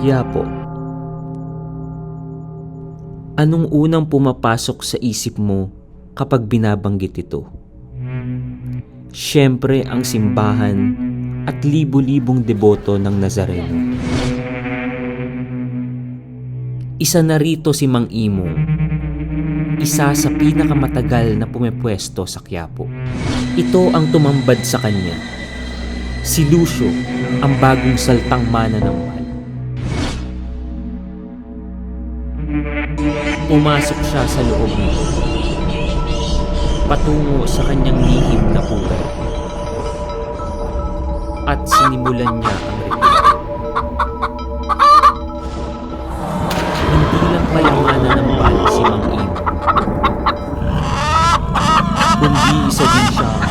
Quiapo. Anong unang pumapasok sa isip mo kapag binabanggit ito? Siyempre ang simbahan at libo-libong deboto ng Nazareno. Isa na rito si Mang Imong, isa sa pinakamatagal na pumepwesto sa Quiapo. Ito ang tumambad sa kanya. Si Lucio, ang bagong saltang mana ng Pumasok siya sa loob nito. Patungo sa kanyang lihim na pugay. At sinimulan niya ang ritual. Hindi lang palamanan ng bali si Mang Ibo. Kundi isa din siya